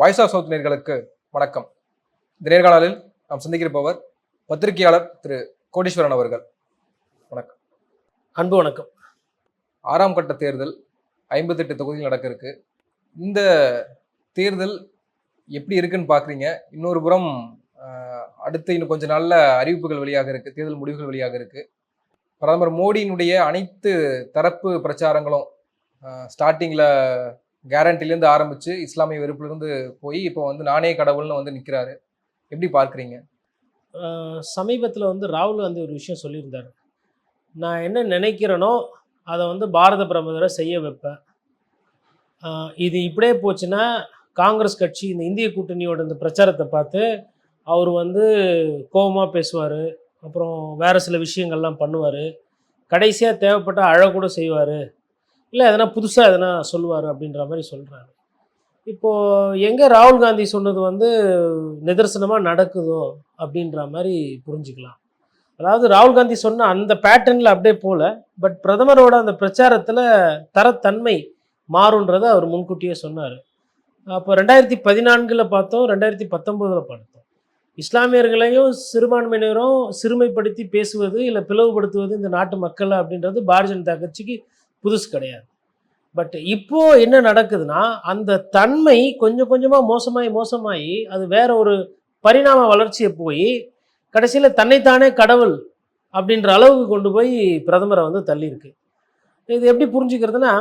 Voice of south நேர்களுக்கு வணக்கம். இந்த நேர்காணலில் நாம் சந்திக்கிறப்பவர் பத்திரிகையாளர் திரு. கோடீஸ்வரன் அவர்கள். வணக்கம். அன்பு வணக்கம். ஆறாம் கட்ட தேர்தல் ஐம்பத்தெட்டு தொகுதியில் நடக்க இருக்கு இந்த தேர்தல் எப்படி இருக்குன்னு பார்க்குறீங்க இன்னொரு புறம் அடுத்து இன்னும் கொஞ்ச நாள்ல அறிவிப்புகள் வெளியாக இருக்கு. தேர்தல் முடிவுகள் வெளியாக இருக்கு. பிரதமர் மோடியினுடைய அனைத்து தரப்பு பிரச்சாரங்களும் ஸ்டார்டிங்கில் கேரண்டிலேருந்து ஆரம்பித்து இஸ்லாமிய வெறுப்புலேருந்து போய் இப்போ வந்து நானே கடவுள்னு வந்து நிற்கிறாரு எப்படி பார்க்குறீங்க? சமீபத்தில் வந்து ராகுல் வந்து ஒரு விஷயம் சொல்லியிருந்தார். நான் என்ன நினைக்கிறேனோ அதை வந்து பாரத பிரதமரை செய்ய வைப்பேன். இது இப்படியே போச்சுன்னா காங்கிரஸ் கட்சி இந்த இந்திய கூட்டணியோட இந்த பிரச்சாரத்தை பார்த்து அவர் வந்து கோபமாக பேசுவார் அப்புறம் வேறு சில விஷயங்கள்லாம் பண்ணுவார். கடைசியாக தேவைப்பட்ட அழக்கூட செய்வார். இல்லை எதனா புதுசாக எதனா சொல்லுவார் அப்படின்ற மாதிரி சொல்கிறாரு இப்போது எங்கே ராகுல் காந்தி சொன்னது வந்து நிதர்சனமாக நடக்குதோ? அப்படின்ற மாதிரி புரிஞ்சுக்கலாம். அதாவது ராகுல் காந்தி சொன்ன அந்த பேட்டர்னில் அப்படியே போகல பட் பிரதமரோட அந்த பிரச்சாரத்தில் தரத்தன்மை மாறுன்றதை அவர் முன்கூட்டியே சொன்னார். அப்போ ரெண்டாயிரத்தி பதினான்கில் பார்த்தோம் ரெண்டாயிரத்தி பத்தொம்போதில் பார்த்தோம். இஸ்லாமியர்களையும் சிறுபான்மையினரும் சிறுமைப்படுத்தி பேசுவது இல்லை பிளவுபடுத்துவது இந்த நாட்டு மக்களை அப்படின்றது பாரதிய ஜனதா கட்சிக்கு புதுசு கிடையாது. பட் இப்போ என்ன நடக்குதுன்னா அந்த தன்மை கொஞ்சம் கொஞ்சமாக மோசமாகி மோசமாகி அது வேற ஒரு பரிணாம வளர்ச்சியை போய் கடைசியில் தன்னைத்தானே கடவுள் அப்படின்ற அளவுக்கு கொண்டு போய் பிரதமரை வந்து தள்ளியிருக்கு. இது எப்படி புரிஞ்சுக்கிறதுனா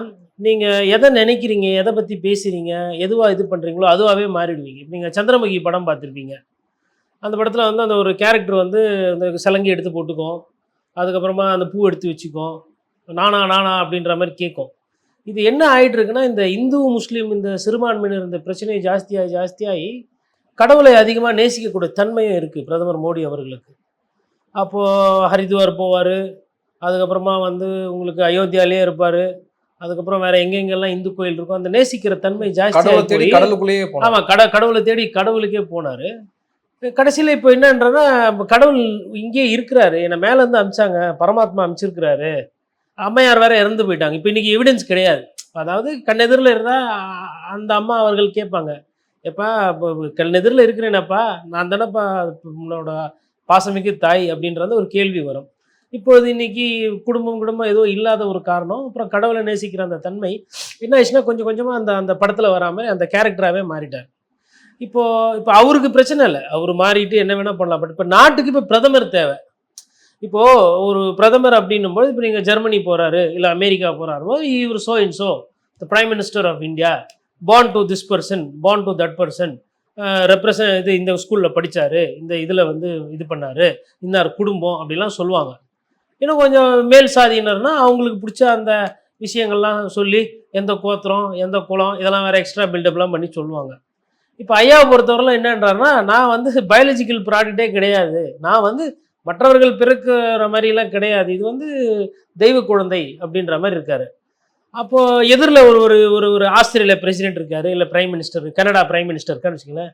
நீங்கள் எதை நினைக்கிறீங்க எதை பற்றி பேசுகிறீங்க எதுவாக இது பண்ணுறீங்களோ அதுவாகவே மாறிடுவீங்க. இப்போ நீங்கள் சந்திரமுகி படம் பார்த்துருப்பீங்க. அந்த படத்தில் வந்து அந்த ஒரு கேரக்டர் வந்து அந்த சலங்கை எடுத்து போட்டுக்கும். அதுக்கப்புறமா அந்த பூ எடுத்து வச்சுக்கும். நானா நானா அப்படின்ற மாதிரி கேட்கும். இது என்ன ஆயிட்டு இருக்குன்னா இந்த இந்து முஸ்லீம் இந்த சிறுபான்மையினர் இந்த பிரச்சனை ஜாஸ்தியாகி ஜாஸ்தியாகி கடவுளை அதிகமாக நேசிக்கக்கூடிய தன்மையும் இருக்குது பிரதமர் மோடி அவர்களுக்கு. அப்போது ஹரித்வார் போவார் அதுக்கப்புறமா வந்து உங்களுக்கு அயோத்தியாலே இருப்பார் அதுக்கப்புறம் வேற எங்கெங்கெல்லாம் இந்து கோயில் இருக்கும் அந்த நேசிக்கிற தன்மை ஜாஸ்தி கடலுக்குள்ளேயே ஆமாம் கட கடவுளை தேடி கடவுளுக்கே போனார். கடைசியில் இப்போ என்னன்றனா கடவுள் இங்கே இருக்கிறாரு என்னை மேலேருந்து அமிச்சாங்க பரமாத்மா அமிச்சிருக்கிறாரு அம்மையார் வேற இறந்து போயிட்டாங்க. இப்போ இன்னைக்கு எவிடன்ஸ் கிடையாது. அதாவது கண்ணெதிரில் இருந்தால் அந்த அம்மா அவர்கள் கேட்பாங்க. எப்பா இப்போ கண்ணெதிரில் இருக்கிறேனப்பா. நான் தானேப்பா உன்னோட பாசமிக்கு தாய் அப்படின்றது ஒரு கேள்வி வரும். இப்பொழுது இன்னைக்கு குடும்பம் குடும்பம் ஏதோ இல்லாத ஒரு காரணம். அப்புறம் கடவுளை நேசிக்கிற அந்த தன்மை. என்ன ஆச்சுன்னா கொஞ்சம் கொஞ்சமாக அந்த அந்த படத்தில் வராமல் அந்த கேரக்டராகவே மாறிட்டார். இப்போது இப்போ அவருக்கு பிரச்சனை இல்லை. அவர் மாறிட்டு என்ன வேணால் பண்ணலாம். பட் இப்போ நாட்டுக்கு இப்போ பிரதமர் தேவை. இப்போ ஒரு பிரதமர் அப்படின்னும் போது இப்போ நீங்கள் ஜெர்மனி போகிறாரு இல்லை அமெரிக்கா போகிறாரோ இவர் so and so the prime minister of India born to this person born to that person represent இது இந்த ஸ்கூலில் படித்தார் இந்த இதில் வந்து இது பண்ணார் இன்னார் குடும்பம் அப்படிலாம் சொல்லுவாங்க. இன்னும் கொஞ்சம் மேல் சாதியினர்னா அவங்களுக்கு பிடிச்ச அந்த விஷயங்கள்லாம் சொல்லி எந்த கோத்திரம் எந்த குளம் இதெல்லாம் வேறு எக்ஸ்ட்ரா பில்டப்லாம் பண்ணி சொல்லுவாங்க. இப்போ ஐயாவை பொறுத்தவரைலாம் என்னன்றாருன்னா நான் வந்து பயாலஜிக்கல் ப்ராடக்டே கிடையாது. நான் வந்து மற்றவர்கள் பிறக்கிற மாதிரிலாம் கிடையாது. இது வந்து தெய்வ குழந்தை அப்படின்ற மாதிரி இருக்காரு. அப்போது எதிரில் ஒரு ஒரு ஒரு ஒரு ஆஸ்திரேலியா பிரசிடென்ட் இருக்காரு இல்லை prime minister Canada prime minister இருக்கான்னு வச்சுக்கோங்களேன்.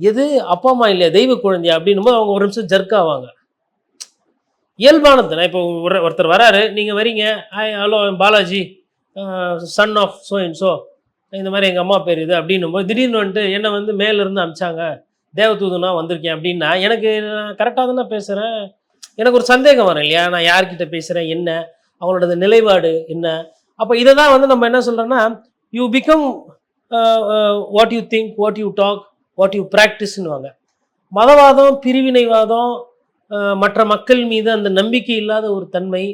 எது அப்பா அம்மா இல்லையா தெய்வ குழந்தையா அப்படின்னும் போது அவங்க ஒரு நிமிஷம் ஜர்க் ஆவாங்க. இயல்பானது நான் இப்போ ஒரு ஒருத்தர் வராரு நீங்கள் வரீங்க. I hello Balaji son of so and so இந்த மாதிரி எங்கள் அம்மா பேர் இது அப்படின்னும் போது திடீர்னு வந்துட்டு என்னை வந்து மேலேருந்து அமிச்சாங்க. தேவதூதனா வந்திருக்கேன் அப்படின்னா எனக்கு நான் கரெக்டாக தானே பேசுகிறேன் எனக்கு ஒரு சந்தேகம் வரும் இல்லையா? நான் யார்கிட்ட பேசுகிறேன் என்ன? அவங்களோட நிலைப்பாடு என்ன? அப்போ இதை தான் வந்து நம்ம என்ன சொல்கிறோன்னா you become what you think what you talk what you ப்ராக்டிஸ்னுவாங்க மதவாதம் பிரிவினைவாதம் uh, மற்ற மக்கள் மீது அந்த நம்பிக்கை இல்லாத ஒரு தன்மை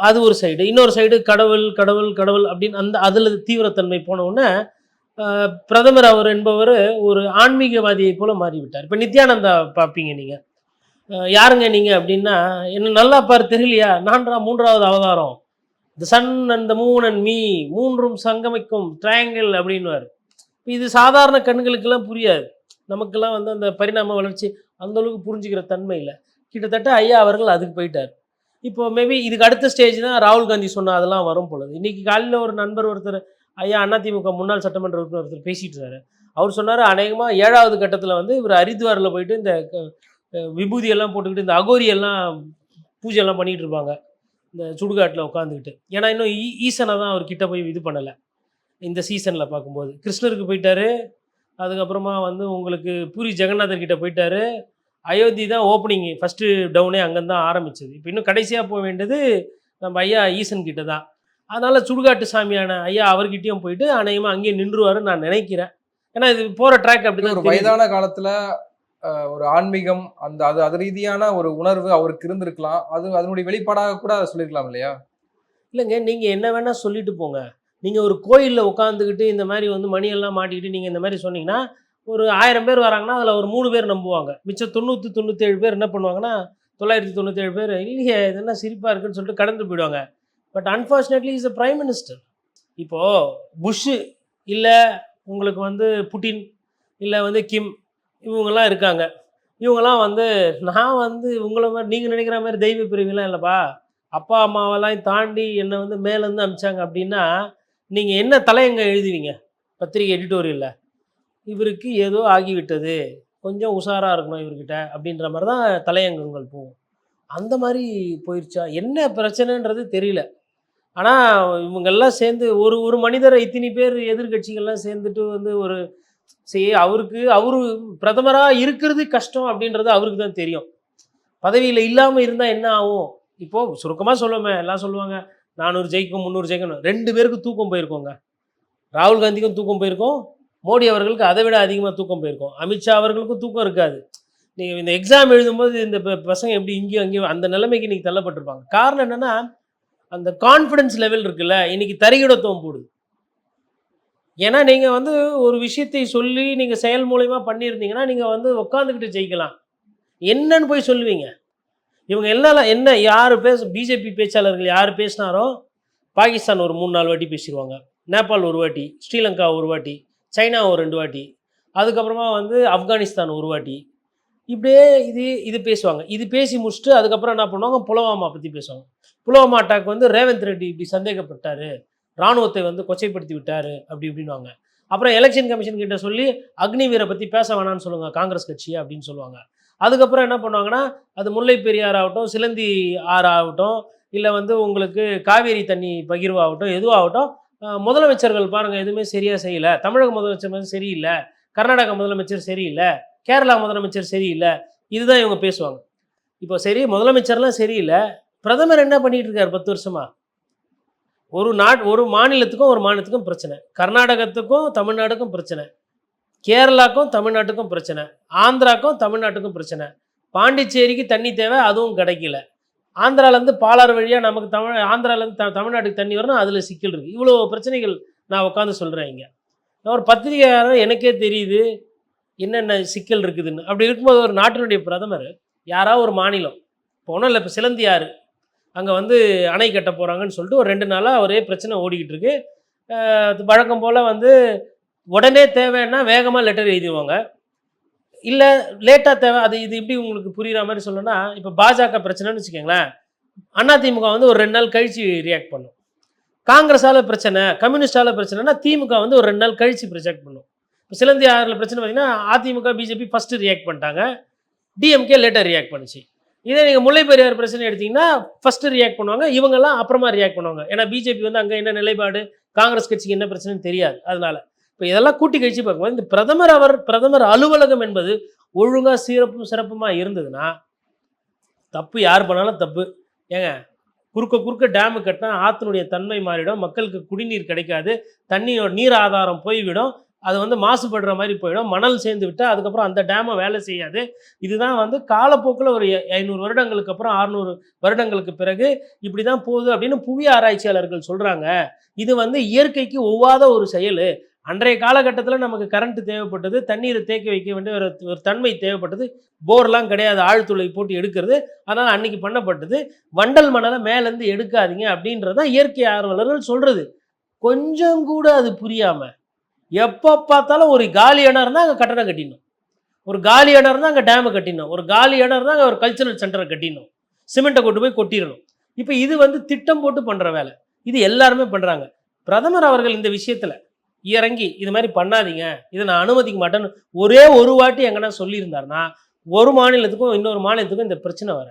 அது ஒரு சைடு இன்னொரு சைடு கடவுள் கடவுள் கடவுள் அப்படின்னு அந்த அதில் தீவிரத்தன்மை போன பிரதமர் அவர் என்பவர் ஒரு ஆன்மீகவாதியை போல மாறிவிட்டார். இப்போ நித்யானந்தா பார்ப்பீங்க நீங்கள் யாருங்க நீங்கள் அப்படின்னா என்ன நல்லா பார் தெரியலையா? நான்கா மூன்றாவது அவதாரம். The sun and the moon and me மூன்றும் சங்கமிக்கும் ட்ரையாங்கிள் அப்படின்னுவார். இது சாதாரண கண்களுக்கெல்லாம் புரியாது. நமக்கெல்லாம் வந்து அந்த பரிணாம வளர்ச்சி அந்த அளவுக்கு புரிஞ்சுக்கிற தன்மை இல்லை. கிட்டத்தட்ட ஐயா அவர்கள் அதுக்கு போயிட்டார். இப்போ மேபி இதுக்கு அடுத்த ஸ்டேஜ் தான் ராகுல் காந்தி சொன்ன அதெல்லாம் வரும் பொழுது. இன்றைக்கி காலையில் ஒரு நண்பர் ஒருத்தர் ஐயா அதிமுக முன்னாள் சட்டமன்ற உறுப்பினர் ஒருத்தர் பேசிட்டு இருக்காரு அவர் சொன்னார் அநேகமாக ஏழாவது கட்டத்தில் வந்து இவர் ஹரித்வாரில் போயிட்டு இந்த விபூதியெல்லாம் போட்டுக்கிட்டு இந்த அகோரியெல்லாம் பூஜையெல்லாம் பூஜை எல்லாம் இருப்பாங்க இந்த சுடுகாட்டில் உட்காந்துக்கிட்டு ஏன்னா இன்னும் ஈ ஈசனை தான் அவர் கிட்ட போய் இது பண்ணலை இந்த சீசனில் பார்க்கும்போது. கிருஷ்ணருக்கு போயிட்டாரு அதுக்கப்புறமா வந்து உங்களுக்கு பூரி ஜெகநாதர் கிட்ட போயிட்டாரு அயோத்தி தான் ஓப்பனிங் ஃபஸ்ட்டு டவுனே அங்கேருந்து தான் ஆரம்பிச்சது. இப்போ இன்னும் கடைசியாக போக வேண்டியது நம்ம ஐயா ஈசன் கிட்ட தான். அதனால் சுடுகாட்டு சாமியான ஐயா அவர்கிட்டயும் போயிட்டு அநேகமாக அங்கேயே நின்றுவாருன்னு நான் நினைக்கிறேன். ஏன்னா இது போகிற ட்ராக் அப்படி ஒரு தான் வயதான காலத்துல ஒரு ஆன்மீகம் அந்த அது அது ரீதியான ஒரு உணர்வு அவருக்கு இருந்திருக்கலாம். அது அதனுடைய வெளிப்பாடாக கூட அதை சொல்லியிருக்கலாம் இல்லையா? இல்லைங்க நீங்கள் என்ன வேணால் சொல்லிட்டு போங்க. நீங்கள் ஒரு கோயிலில் உட்காந்துக்கிட்டு இந்த மாதிரி வந்து மணியெல்லாம் மாட்டிக்கிட்டு நீங்கள் இந்த மாதிரி சொன்னீங்கன்னா ஒரு ஆயிரம் பேர் வராங்கன்னா அதில் ஒரு மூணு பேர் நம்புவாங்க. மிச்சம் தொண்ணூற்றி தொண்ணூற்றேழு பேர் என்ன பண்ணுவாங்கன்னா தொள்ளாயிரத்தி தொண்ணூற்றேழு பேர் இல்லையே என்ன சிரிப்பாக இருக்குன்னு சொல்லிட்டு கடந்து போயிடுவாங்க. But unfortunately is a prime minister இப்போது புஷ்ஷு இல்லை உங்களுக்கு வந்து புட்டின் இல்லை வந்து கிம் இவங்கெல்லாம் இருக்காங்க. இவங்கெல்லாம் வந்து நான் வந்து உங்களை மாதிரி நீங்கள் நினைக்கிற மாதிரி தெய்வ பிரிவுலாம் இல்லைப்பா. அப்பா அம்மாவெல்லாம் தாண்டி என்னை வந்து மேலேருந்து அமிச்சாங்க அப்படின்னா நீங்கள் என்ன தலையங்க எழுதுவீங்க? பத்திரிகை எடிட்டோரியலில் இவருக்கு ஏதோ ஆகிவிட்டது. கொஞ்சம் உஷாராக இருக்கணும் இவர்கிட்ட அப்படின்ற மாதிரி தான் தலையங்கங்கள் போகும். அந்த மாதிரி போயிடுச்சா என்ன பிரச்சனைன்றது தெரியல. ஆனால் இவங்கெல்லாம் சேர்ந்து ஒரு ஒரு மனிதரை இத்தனை பேர் எதிர்கட்சிகள்லாம் சேர்ந்துட்டு வந்து ஒரு சரி அவருக்கு அவரு பிரதமராக இருக்கிறது கஷ்டம் அப்படின்றது அவருக்கு தான் தெரியும். பதவியில் இல்லாமல் இருந்தால் என்ன ஆகும்? இப்போது சுருக்கமாக சொல்லுவோமே எல்லாம் சொல்லுவாங்க நானூறு ஜெயிக்கும் முந்நூறு ஜெயிக்கணும் ரெண்டு பேருக்கு தூக்கம் போயிருக்கோங்க. ராகுல் காந்திக்கும் தூக்கம் போயிருக்கோம். மோடி அவர்களுக்கு அதை விட அதிகமாக தூக்கம் போயிருக்கோம். அமித்ஷா அவர்களுக்கும் தூக்கம் இருக்காது. நீங்கள் இந்த எக்ஸாம் எழுதும்போது இந்த பசங்க எப்படி இங்கேயும் அங்கேயும் அந்த நிலைமைக்கு இன்றைக்கி தள்ளப்பட்டிருப்பாங்க. காரணம் என்னென்னா அந்த கான்ஃபிடன்ஸ் லெவல் இருக்குல்ல இன்னைக்கு தரிகிடத்துவம் போடுது. ஏன்னா நீங்கள் வந்து ஒரு விஷயத்தை சொல்லி நீங்கள் செயல் மூலயமா பண்ணியிருந்தீங்கன்னா நீங்கள் வந்து உட்காந்துக்கிட்டு ஜெயிக்கலாம். என்னன்னு போய் சொல்லுவீங்க. இவங்க எல்லாம் என்ன யார் பேச பிஜேபி பேச்சாளர்கள் யார் பேசினாரோ பாகிஸ்தான் ஒரு மூணு நாலு வாட்டி பேசிடுவாங்க நேபாள் ஒரு வாட்டி ஸ்ரீலங்கா ஒரு வாட்டி சைனா ஒரு ரெண்டு வாட்டி அதுக்கப்புறமா வந்து ஆப்கானிஸ்தான் ஒரு வாட்டி. இப்படியே இது இது பேசுவாங்க. இது பேசி முடிச்சுட்டு அதுக்கப்புறம் என்ன பண்ணுவாங்க? புலவாமா பற்றி பேசுவாங்க. புலவாமா அட்டாக் வந்து ரேவந்த் ரெட்டி இப்படி சந்தேகப்பட்டார். ராணுவத்தை வந்து கொச்சைப்படுத்தி விட்டார் அப்படி இப்படின்னுவாங்க. அப்புறம் எலெக்ஷன் கமிஷன் கிட்ட சொல்லி அக்னிவீரை பற்றி பேச வேணாம்னு சொல்லுவாங்க காங்கிரஸ் கட்சி அப்படின்னு சொல்லுவாங்க. அதுக்கப்புறம் என்ன பண்ணுவாங்கன்னா அது முல்லை பெரியார் ஆகட்டும் சிலந்தி ஆறு ஆகட்டும் இல்லை வந்து உங்களுக்கு காவேரி தண்ணி பகிர்வாகட்டும் எதுவாகட்டும் முதலமைச்சர்கள் பாருங்கள் எதுவுமே சரியாக செய்யலை. தமிழக முதலமைச்சர் வந்து சரியில்லை. கர்நாடக முதலமைச்சர் சரியில்லை. கேரளா முதலமைச்சர் சரியில்லை. இதுதான் இவங்க பேசுவாங்க. இப்போ சரி முதலமைச்சர்லாம் சரியில்லை. பிரதமர் என்ன பண்ணிட்டு இருக்காரு பத்து வருஷமா? ஒரு நாட் ஒரு மாநிலத்துக்கும் ஒரு மாநிலத்துக்கும் பிரச்சனை. கர்நாடகத்துக்கும் தமிழ்நாடுக்கும் பிரச்சனை. கேரளாக்கும் தமிழ்நாட்டுக்கும் பிரச்சனை. ஆந்திராக்கும் தமிழ்நாட்டுக்கும் பிரச்சனை. பாண்டிச்சேரிக்கு தண்ணி தேவை அதுவும் கிடைக்கல. ஆந்திராலேருந்து பாலாறு வழியாக நமக்கு தமிழ் ஆந்திராலேருந்து த தமிழ்நாட்டுக்கு தண்ணி வரணும் அதில் சிக்கல் இருக்குது இவ்வளோ பிரச்சனைகள் நான் உட்காந்து சொல்கிறேன் இங்கே. நான் ஒரு பத்திரிகையாளர் எனக்கே தெரியுது என்னென்ன சிக்கல் இருக்குதுன்னு. அப்படி இருக்கும்போது ஒரு நாட்டினுடைய பிரதமர் யாராவது ஒரு மாநிலம். இப்போ ஒன்றும் இல்லை இப்போ சிலந்தியாறு அங்கே வந்து அணை கட்ட போகிறாங்கன்னு சொல்லிட்டு ஒரு ரெண்டு நாளாக ஒரே பிரச்சனை ஓடிக்கிட்டு இருக்கு அது வழக்கம் போல் வந்து உடனே தேவைன்னா வேகமாக லெட்டர் எழுதிடுவாங்க. இல்லை லேட்டாக தேவை அது இது இப்படி உங்களுக்கு புரியுற மாதிரி சொல்லணும்னா இப்போ பாஜக பிரச்சனைன்னு வச்சுக்கோங்களேன் அதிமுக வந்து ஒரு ரெண்டு நாள் கழித்து ரியாக்ட் பண்ணும். காங்கிரஸால் பிரச்சனை கம்யூனிஸ்டால பிரச்சனைனா திமுக வந்து ஒரு ரெண்டு நாள் கழித்து ப்ரொஜெக்ட் பண்ணும். இப்போ சிலந்தி ஆறில் பிரச்சனை பார்த்தீங்கன்னா அதிமுக பிஜேபி ஃபஸ்ட்டு ரியாக்ட் பண்ணிட்டாங்க. டிஎம்கே லேட்டாக ரியாக்ட் பண்ணுச்சு. இதே நீங்கள் முல்லை பெரியார் பிரச்சனை எடுத்தீங்கன்னா ஃபஸ்ட்டு ரியாக்ட் பண்ணுவாங்க. இவங்கெல்லாம் அப்புறமா ரியாக்ட் பண்ணுவாங்க. ஏன்னா பிஜேபி வந்து அங்கே என்ன நிலைப்பாடு? காங்கிரஸ் கட்சிக்கு என்ன பிரச்சனைன்னு தெரியாது. அதனால இப்போ இதெல்லாம் கூட்டி கழிச்சு பார்க்கும்போது இந்த பிரதமர் அவர் பிரதமர் அலுவலகம் என்பது ஒழுங்காக சிறப்பும் சிறப்புமாக இருந்ததுன்னா தப்பு யார் பண்ணாலும் தப்பு. ஏங்க குறுக்க குறுக்க டேமு கட்டினா ஆற்றினுடைய தன்மை மாறிடும். மக்களுக்கு குடிநீர் கிடைக்காது. தண்ணியோட நீர் ஆதாரம் போய்விடும். அது வந்து மாசுபடுற மாதிரி போயிடும். மணல் சேர்ந்து விட்டால் அதுக்கப்புறம் அந்த டேமை வேலை செய்யாது. இதுதான் வந்து காலப்போக்கில் ஒரு ஐநூறு வருடங்களுக்கு அப்புறம் அறுநூறு வருடங்களுக்கு பிறகு இப்படி தான் போகுது அப்படின்னு புவி ஆராய்ச்சியாளர்கள் சொல்கிறாங்க இது வந்து இயற்கைக்கு ஒவ்வாத ஒரு செயல். அன்றைய காலகட்டத்தில் நமக்கு கரண்ட் தேவைப்பட்டது தண்ணீரை தேக்கி வைக்க வேண்டிய ஒரு ஒரு தன்மை தேவைப்பட்டது. போர்லாம் கிடையாது ஆழ்துளை போட்டு எடுக்கிறது. அதனால் அன்னைக்கு பண்ணப்பட்டது. வண்டல் மணலை மேலேருந்து எடுக்காதீங்க அப்படின்றது தான் இயற்கை ஆர்வலர்கள் சொல்கிறது கொஞ்சம் கூட அது புரியாமல் எப்போ பார்த்தாலும் ஒரு காலி இடம் இருந்தால் அங்கே கட்டடம் கட்டிடணும். ஒரு காலி இடம் இருந்தால் அங்கே டேமை கட்டிடணும். ஒரு காலி இடம் இருந்தால் அங்கே ஒரு கல்ச்சரல் சென்டரை கட்டிடணும். சிமெண்ட்டை கொண்டு போய் கொட்டிடணும். இப்போ இது வந்து திட்டம் போட்டு பண்ணுற வேலை. இது எல்லாருமே பண்ணுறாங்க பிரதமர் அவர்கள் இந்த விஷயத்தில் இறங்கி இது மாதிரி பண்ணாதீங்க. இதை நான் அனுமதிக்க மாட்டேன்னு ஒரே ஒரு வாட்டி எங்கன்னா சொல்லியிருந்தாருன்னா ஒரு மாநிலத்துக்கும் இன்னொரு மாநிலத்துக்கும் இந்த பிரச்சனை வர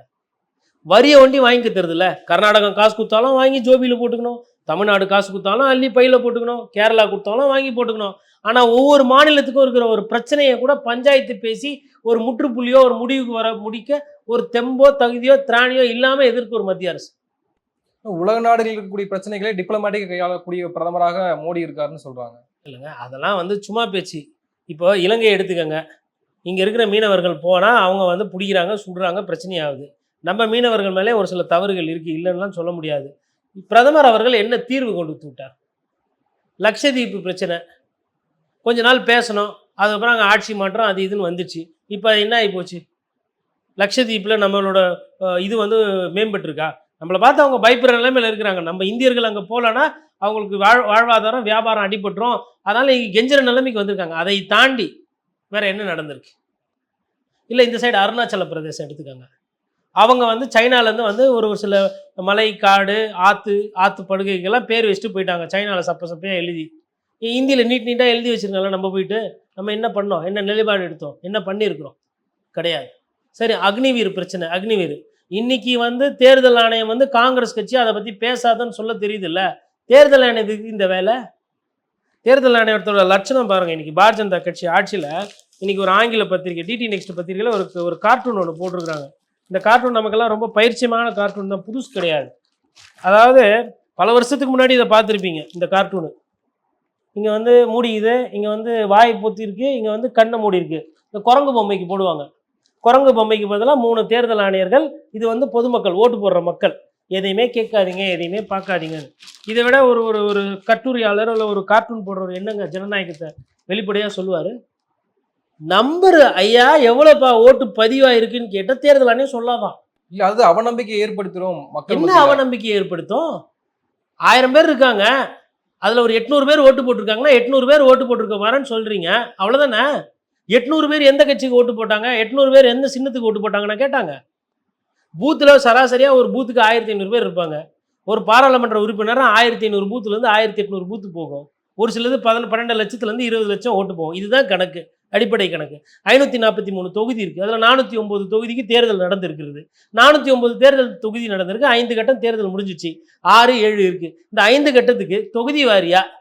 வரியை வண்டி வாங்கிக்க தருதுல்ல கர்நாடகம் காசு கொடுத்தாலும் வாங்கி ஜோபியில் போட்டுக்கணும். தமிழ்நாடு காசு கொடுத்தாலும் அள்ளி பையில் போட்டுக்கணும் கேரளா கொடுத்தாலும் வாங்கி போட்டுக்கணும். ஆனால் ஒவ்வொரு மாநிலத்துக்கும் இருக்கிற ஒரு பிரச்சனையை கூட பஞ்சாயத்து பேசி ஒரு முற்றுப்புள்ளியோ ஒரு முடிவுக்கு வர முடிக்க ஒரு தெம்போ தகுதியோ திராணியோ இல்லாமல் எதிர்க்கு ஒரு மத்திய அரசு. உலக நாடுகளில் இருக்கக்கூடிய பிரச்சனைகளை டிப்ளமேட்டிக் கையாளக்கூடிய பிரதமராக மோடி இருக்காருன்னு சொல்றாங்க. இல்லைங்க அதெல்லாம் வந்து சும்மா பேச்சு. இப்போ இலங்கையை எடுத்துக்கங்க. இங்கே இருக்கிற மீனவர்கள் போனால் அவங்க வந்து பிடிக்கிறாங்க சுடுறாங்க பிரச்சனையாகுது. நம்ம மீனவர்கள் மேலே ஒரு சில தவறுகள் இருக்குது இல்லைன்னுலாம் சொல்ல முடியாது. பிரதமர் அவர்கள் என்ன தீர்வு கொடுத்து விட்டார்? லட்சதீப்பு பிரச்சனை. கொஞ்ச நாள் பேசணும் அதுக்கப்புறம் அங்கே ஆட்சி மாற்றம் அது இதுன்னு வந்துச்சு. இப்போ என்ன ஆகி போச்சு லட்சதீப்பில் நம்மளோட இது வந்து மேம்பட்டிருக்கா? நம்மளை பார்த்து அவங்க பயப்படுற நிலைமையில் இருக்கிறாங்க. நம்ம இந்தியர்கள் அங்கே போகலன்னா அவங்களுக்கு வாழ் வாழ்வாதாரம் வியாபாரம் அடிபட்டுரும். அதனால் இங்கே கெஞ்சிற நிலைமைக்கு வந்திருக்காங்க. அதை தாண்டி வேற என்ன நடந்திருக்கு? இல்லை இந்த சைடு அருணாச்சல பிரதேசம் எடுத்துக்காங்க. அவங்க வந்து சைனாலேருந்து வந்து ஒரு ஒரு சில மலை காடு ஆற்று ஆற்று படுகைக்கெல்லாம் பேர் வச்சுட்டு போயிட்டாங்க. சைனாவில் சப்ப சப்பையாக எழுதி. இந்தியில் நீட் நீட்டாக எழுதி வச்சிருக்காங்களா நம்ம போயிட்டு நம்ம என்ன பண்ணோம்? என்ன நிலைப்பாடு எடுத்தோம்? என்ன பண்ணியிருக்கிறோம்? கிடையாது. சரி அக்னிவீர் பிரச்சனை அக்னிவீர். இன்னைக்கு வந்து தேர்தல் ஆணையம் வந்து காங்கிரஸ் கட்சி அதை பற்றி பேசாதன்னு சொல்ல தெரியுதுல்ல? தேர்தல் ஆணையத்துக்கு இந்த வேலை? தேர்தல் ஆணையத்தோட லட்சணம் பாருங்க இன்னைக்கு பாரதிய ஜனதா கட்சி ஆட்சியில் இன்னைக்கு ஒரு ஆங்கில பத்திரிகை டிடி நெக்ஸ்ட் பத்திரிகையில் ஒரு ஒரு கார்ட்டூன் ஒன்று போட்டிருக்கிறாங்க. இந்த கார்ட்டூன் நமக்கெல்லாம் ரொம்ப பயிற்சியமான கார்ட்டூன் தான். புதுசு கிடையாது. அதாவது பல வருஷத்துக்கு முன்னாடி இதை பார்த்துருப்பீங்க இந்த கார்ட்டூனு இங்கே வந்து மூடிக்குது இங்கே வந்து வாய் பொத்திருக்கு இங்கே வந்து கண்ணை மூடி இருக்கு இந்த குரங்கு பொம்மைக்கு போடுவாங்க. குரங்கு பொம்மைக்கு பதிலாக மூணு தேர்தல் ஆணையர்கள் இது வந்து பொதுமக்கள் ஓட்டு போடுற மக்கள். எதையுமே கேட்காதீங்க எதையுமே பார்க்காதீங்கன்னு. இதை விட ஒரு ஒரு ஒரு கட்டுரையாளர் இல்லை ஒரு கார்ட்டூன் போடுறவர் என்னங்க ஜனநாயகத்தை வெளிப்படையாக சொல்லுவார்? நம்பர் ஐயா எவ்வளோப்பா ஓட்டு பதிவாயிருக்குன்னு கேட்டால் தேர்தல் ஆணையம் சொல்லாதான் இல்ல அது அவநம்பிக்கை ஏற்படுத்திடும் மக்கள் என்ன. அவநம்பிக்கை ஏற்படுத்தும்? ஆயிரம் பேர் இருக்காங்க. அதில் ஒரு எட்நூறு பேர் ஓட்டு போட்டிருக்காங்கன்னா எட்நூறு பேர் ஓட்டு போட்டிருக்க வரேன்னு சொல்கிறீங்க அவ்வளோதானே எட்நூறு பேர் எந்த கட்சிக்கு ஓட்டு போட்டாங்க? எட்நூறு பேர் எந்த சின்னத்துக்கு ஓட்டு போட்டாங்கன்னு கேட்டாங்க. பூத்தில் சராசரியாக ஒரு பூத்துக்கு ஆயிரத்தி ஐநூறு பேர் இருப்பாங்க. ஒரு பாராளுமன்ற உறுப்பினர் ஆயிரத்தி ஐநூறு பூத்துலேருந்து ஆயிரத்தி எட்நூறு பூத்து போகும். ஒரு சிலது பதின பன்னெண்டு லட்சத்துலேருந்து இருபது லட்சம் ஓட்டு போகும். இதுதான் கணக்கு. அடிப்படை கணக்கு. ஐநூற்றி நாற்பத்தி மூணு தொகுதி இருக்குது அதில் நானூற்றி ஒம்பது தொகுதிக்கு தேர்தல் நடந்திருக்கிறது. நானூற்றி ஒம்பது தேர்தல் தொகுதி நடந்திருக்கு. ஐந்து கட்டம் தேர்தல் முடிஞ்சிச்சு. ஆறு ஏழு இருக்குது இந்த ஐந்து கட்டத்துக்கு தொகுதி வாரியாக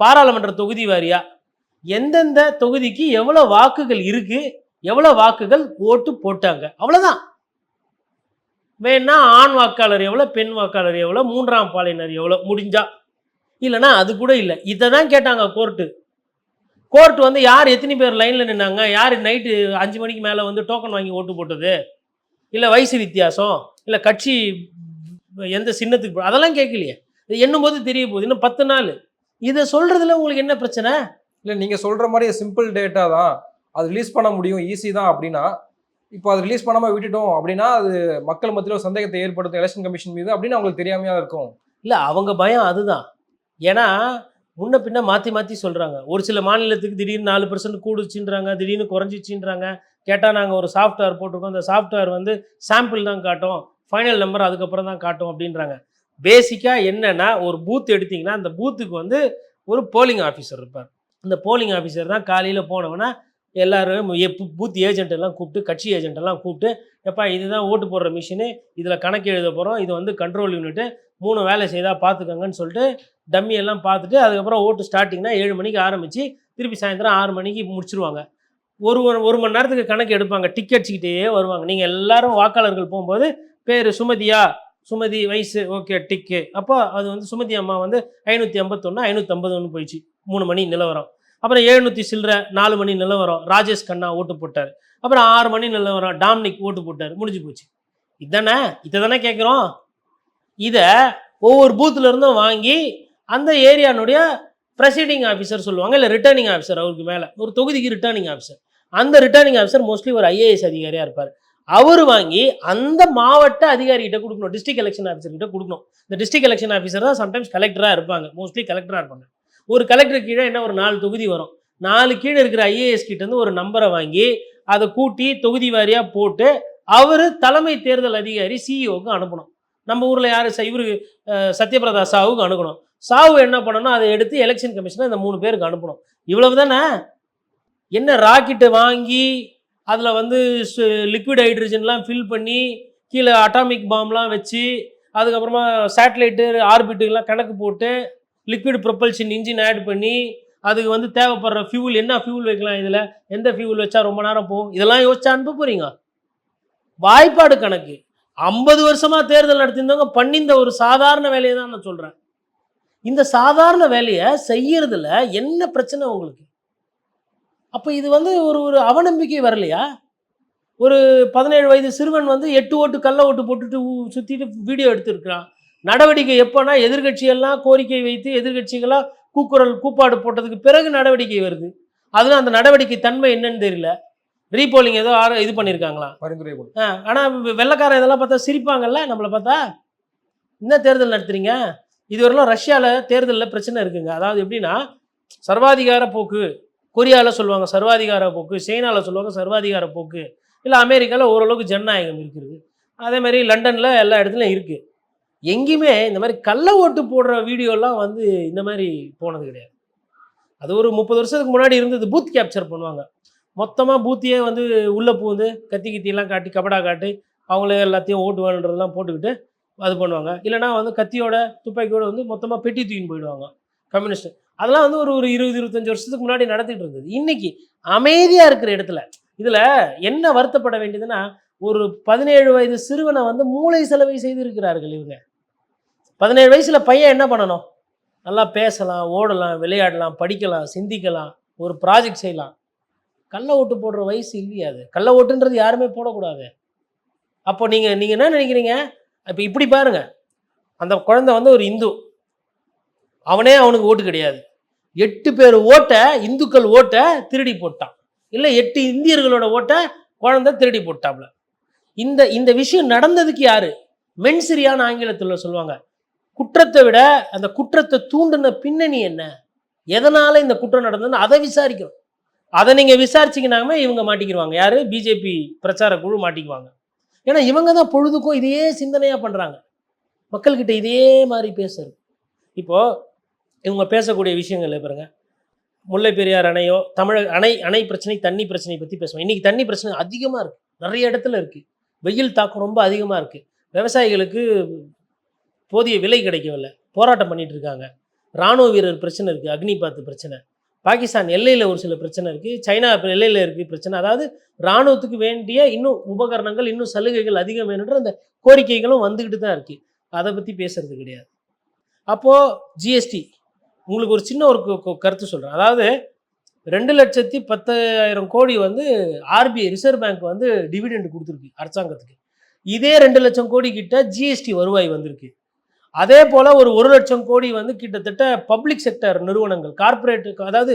பாராளுமன்ற தொகுதி வாரியாக எந்தெந்த தொகுதிக்கு எவ்வளோ வாக்குகள் இருக்குது எவ்வளோ வாக்குகள் ஓட்டு போட்டாங்க? அவ்வளோதான் வேணா ஆண் வாக்காளர் எவ்வளோ பெண் வாக்காளர் எவ்வளோ மூன்றாம் பாலினர் எவ்வளோ முடிஞ்சா? இல்லைன்னா அது கூட இல்லை. இதை தான் கேட்டாங்க கோர்ட்டு கோர்ட் வந்து யார் எத்தனை பேர் லைனில் நின்னாங்க? யார் நைட்டு அஞ்சு மணிக்கு மேலே வந்து டோக்கன் வாங்கி ஓட்டு போட்டது? இல்லை வயசு வித்தியாசம்? இல்லை கட்சி எந்த சின்னத்துக்கு அதெல்லாம் கேட்கலையே. இது எண்ணும் போது தெரிய போகுது. இன்னும் பத்து நாள். இதை சொல்றதுல உங்களுக்கு என்ன பிரச்சனை? இல்ல நீங்க சொல்ற மாதிரி சிம்பிள் டேட்டா தான். அது ரிலீஸ் பண்ண முடியும். ஈஸி தான் அப்படின்னா. இப்போ அது ரிலீஸ் பண்ணாம விட்டுட்டோம் அப்படின்னா அது மக்கள் மத்தியில் ஒரு சந்தேகத்தை ஏற்படுத்தும் எலெக்ஷன் கமிஷன் மீது அப்படின்னு அவங்களுக்கு தெரியாமையா இருக்கும். இல்லை அவங்க பயம் அதுதான். ஏன்னா முன்ன பின்ன மாற்றி மாற்றி சொல்கிறாங்க ஒரு சில மாநிலத்துக்கு திடீர்னு நாலு பர்சன்ட் கூடுச்சுன்றாங்க திடீர்னு குறைஞ்சிச்சுன்றாங்க. கேட்டால் நாங்கள் ஒரு சாஃப்ட்வேர் போட்டிருக்கோம். அந்த சாஃப்ட்வேர் வந்து சாம்பிள் தான் காட்டும். ஃபைனல் நம்பர் அதுக்கப்புறம் தான் காட்டும் அப்படின்றாங்க. பேசிக்காக என்னென்னா ஒரு பூத் எடுத்திங்கன்னா அந்த பூத்துக்கு வந்து ஒரு போலிங் ஆஃபீஸர் இருப்பார். அந்த போலிங் ஆஃபீஸர் தான் காலையில் போனவனா எல்லோரும் பூத் ஏஜென்ட் எல்லாம் கூப்பிட்டு கட்சி ஏஜென்ட் எல்லாம் கூப்பிட்டு எப்பா இதுதான் ஓட்டு போடுற மிஷினு இதில் கணக்கு எழுத போகிறோம் இது வந்து கண்ட்ரோல் யூனிட்டு மூணு வேலை செய்தால் பார்த்துக்கங்கன்னு சொல்லிட்டு டம்மி எல்லாம் பார்த்துட்டு அதுக்கப்புறம் ஓட்டு ஸ்டார்டிங்னா ஏழு மணிக்கு ஆரம்பித்து திருப்பி சாயந்தரம் ஆறு மணிக்கு முடிச்சிருவாங்க. ஒரு ஒரு ஒரு மணி நேரத்துக்கு கணக்கு எடுப்பாங்க. டிக்கெட் அடிச்சுக்கிட்டே வருவாங்க. நீங்கள் எல்லாரும் வாக்காளர்கள் போகும்போது பேர் சுமதியா? சுமதி வயசு ஓகே டிக்கு அப்போ அது வந்து சுமதி அம்மா வந்து ஐநூற்றி ஐம்பத்தொன்று ஐநூற்றம்பதுன்னு போயிடுச்சு மூணு மணி நிலவரம். அப்புறம் எழுநூற்றி சில்லற நாலு மணி நிலவரம். ராஜேஷ் கண்ணா ஓட்டு போட்டார். அப்புறம் ஆறு மணி நிலவரம். டாம்னிக் ஓட்டு போட்டார். முடிஞ்சு போச்சு. இதானே? இதை தானே கேட்குறோம் இதை ஒவ்வொரு பூத்துலேருந்தும் வாங்கி அந்த ஏரியானுடைய ப்ரெசைடிங் ஆஃபீஸர் சொல்லுவாங்க இல்லை ரிட்டர்னிங் ஆஃபீஸர் அவருக்கு மேலே. ஒரு தொகுதிக்கு ரிட்டர்னிங் ஆஃபீஸர் அந்த ரிட்டர்னிங் ஆஃபீஸர் மோஸ்ட்லி ஒரு ஐஏஎஸ் அதிகாரியாக இருப்பார். அவர் வாங்கி அந்த மாவட்ட அதிகாரிகிட்ட கொடுக்கணும் டிஸ்ட்ரிக்ட் எலெக்ஷன் ஆஃபீஸர் கிட்ட கொடுக்கணும். இந்த டிஸ்ட்ரிக்ட் எலெக்ஷன் ஆஃபீஸர் தான் சம்டைம்ஸ் கலெக்டராக இருப்பாங்க மோஸ்ட்லி கலெக்டராக இருப்பாங்க. ஒரு கலெக்டர் கீழே என்ன ஒரு நாலு தொகுதி வரும். நாலு கீழே இருக்கிற ஐஏஎஸ் கிட்டேருந்து ஒரு நம்பரை வாங்கி அதை கூட்டி தொகுதி வாரியாக போட்டு அவர் தலைமை தேர்தல் அதிகாரி சிஇஓக்கு அனுப்பணும். நம்ம ஊரில் யார் இவரு சத்யபிரதா சாவுக்கு அனுப்பணும். சாவு என்ன பண்ணணும் அதை எடுத்து எலெக்ஷன் கமிஷனை இந்த மூணு பேருக்கு அனுப்பணும். இவ்வளவு தானே? என்ன ராக்கெட்டை வாங்கி அதில் வந்து லிக்விட் ஹைட்ரஜன்லாம் ஃபில் பண்ணி கீழே அட்டாமிக் பாம்லாம் வச்சு அதுக்கப்புறமா சேட்டலைட்டு ஆர்பிட்டுலாம் கணக்கு போட்டு லிக்விட் ப்ரொப்பல்ஷன் இன்ஜின் ஆட் பண்ணி அதுக்கு வந்து தேவைப்படுற ஃபியூல் என்ன ஃபியூல் வைக்கலாம் இதில்? எந்த ஃபியூல் வச்சா ரொம்ப நேரம் போகும்? இதெல்லாம் யோசிச்சா அனுப்ப போகிறீங்க வாய்ப்பாடு கணக்கு. ஐம்பது வருஷமாக தேர்தல் நடத்தியிருந்தவங்க பண்ணிந்த ஒரு சாதாரண வேலையை தான் நான் சொல்கிறேன் இந்த சாதாரண வேலையை செய்யறதுல என்ன பிரச்சனை உங்களுக்கு? அப்ப இது வந்து ஒரு ஒரு அவநம்பிக்கை வரலையா? ஒரு பதினேழு வயது சிறுவன் வந்து எட்டு ஓட்டு கள்ள ஓட்டு போட்டுட்டு சுத்திட்டு வீடியோ எடுத்திருக்கிறான். நடவடிக்கை எப்போனா எதிர்கட்சியெல்லாம் கோரிக்கை வைத்து எதிர்கட்சிகளா கூக்குரல் கூப்பாடு போட்டதுக்கு பிறகு நடவடிக்கை வருது. அதுல அந்த நடவடிக்கை தன்மை என்னன்னு தெரியல. ரீபோலிங் ஏதோ ஆர- இது பண்ணியிருக்காங்களாம் பரிந்துரை கொடு ஆ, ஆனா வெ- வெள்ளைக்காரன் இதெல்லாம் பார்த்தா சிரிப்பாங்கல்ல நம்மளை பார்த்தா? என்ன தேர்தல் நடத்துறீங்க? இதுவரையிலும் ரஷ்யாவில் தேர்தலில் பிரச்சனை இருக்குங்க. அதாவது எப்படின்னா சர்வாதிகார போக்கு கொரியாவில் சொல்லுவாங்க சர்வாதிகார போக்கு சைனாவில் சொல்லுவாங்க சர்வாதிகார போக்கு இல்லை அமெரிக்காவில் ஓரளவுக்கு ஜனநாயகம் இருக்குது. அதே மாதிரி லண்டனில் எல்லா இடத்துலையும் இருக்குது எங்கேயுமே இந்த மாதிரி கள்ள ஓட்டு போடுற வீடியோலாம் வந்து இந்த மாதிரி போனது கிடையாது. அது ஒரு முப்பது வருஷத்துக்கு முன்னாடி இருந்தது பூத் கேப்சர் பண்ணுவாங்க. மொத்தமாக பூத்தியே வந்து உள்ளே பூந்து கத்தி கித்தியெல்லாம் காட்டி கபடா காட்டி அவங்களே எல்லாத்தையும் ஓட்டு வேணுன்றதெல்லாம் போட்டுக்கிட்டு அது பண்ணுவாங்க. இல்லைனா வந்து கத்தியோட துப்பாக்கியோட வந்து மொத்தமாக பெட்டி தூக்கின்னு போயிடுவாங்க. கம்யூனிஸ்ட். அதெல்லாம் வந்து ஒரு ஒரு இருபது இருபத்தஞ்சு வருஷத்துக்கு முன்னாடி நடத்திட்டு இருந்தது. இன்னைக்கு அமைதியாக இருக்கிற இடத்துல இதில் என்ன வருத்தப்பட வேண்டியதுன்னா ஒரு பதினேழு வயது சிறுவனை வந்து மூளை செலவை செய்திருக்கிறார்கள் இவங்க. பதினேழு வயசில் பையன் என்ன பண்ணணும்? நல்லா பேசலாம் ஓடலாம் விளையாடலாம் படிக்கலாம் சிந்திக்கலாம் ஒரு ப்ராஜெக்ட் செய்யலாம். கள்ள ஓட்டு போடுற வயசு இல்லையா அது. கள்ள ஓட்டுன்றது யாருமே போடக்கூடாது. அப்போ நீங்கள் நீங்கள் என்ன நினைக்கிறீங்க? இப்போ இப்படி பாருங்க. அந்த குழந்தை வந்து ஒரு இந்து. அவனே அவனுக்கு ஓட்டு கிடையாது. எட்டு பேர் ஓட்டை இந்துக்கள் ஓட்டை திருடி போட்டான். இல்லை எட்டு இந்தியர்களோட ஓட்டை குழந்தை திருடி போட்டாப்ல. இந்த இந்த விஷயம் நடந்ததுக்கு யாரு? மென்சிரியான ஆங்கிலத்தில் சொல்லுவாங்க. குற்றத்தை விட அந்த குற்றத்தை தூண்டின பின்னணி என்ன? எதனால இந்த குற்றம் நடந்ததுன்னு அதை விசாரிக்கணும். அதை நீங்கள் விசாரிச்சிங்கனாமே இவங்க மாட்டிக்கிடுவாங்க யாரு? பிஜேபி பிரச்சார குழு மாட்டிக்குவாங்க. ஏன்னா இவங்க தான் பொழுதுக்கும் இதையே சிந்தனையாக பண்ணுறாங்க மக்கள்கிட்ட இதே மாதிரி பேசுறது. இப்போது இவங்க பேசக்கூடிய விஷயங்கள் பாருங்க. முல்லை பெரியார் அணையோ தமிழக அணை அணை பிரச்சனை தண்ணி பிரச்சனை பற்றி பேசுவோம். இன்றைக்கி தண்ணி பிரச்சனை அதிகமாக இருக்குது நிறைய இடத்துல இருக்குது வெயில் தாக்கம் ரொம்ப அதிகமாக இருக்குது விவசாயிகளுக்கு போதிய விலை கிடைக்கவில்லை. போராட்டம் பண்ணிகிட்டு இருக்காங்க. ராணுவ வீரர் பிரச்சனை இருக்குது அக்னிபாத் பிரச்சனை. பாகிஸ்தான் எல்லையில் ஒரு சில பிரச்சனை இருக்குது சைனா எல்லையில் இருக்குது பிரச்சனை. அதாவது ராணுவத்துக்கு வேண்டிய இன்னும் உபகரணங்கள் இன்னும் சலுகைகள் அதிகம் வேணுன்ற அந்த கோரிக்கைகளும் வந்துக்கிட்டு தான் இருக்குது அதை பற்றி பேசுறது கிடையாது. அப்போது ஜிஎஸ்டி உங்களுக்கு ஒரு சின்ன ஒரு கருத்து சொல்கிறேன் அதாவது ரெண்டு லட்சத்தி பத்தாயிரம் கோடி வந்து ஆர்பிஐ ரிசர்வ் பேங்க் வந்து டிவிடெண்ட் கொடுத்துருக்கு அரசாங்கத்துக்கு. இதே ரெண்டு லட்சம் கோடி கிட்ட ஜிஎஸ்டி வருவாய் வந்திருக்கு. அதே போல் ஒரு ஒரு லட்சம் கோடி வந்து கிட்டத்தட்ட பப்ளிக் செக்டர் நிறுவனங்கள் கார்ப்பரேட் அதாவது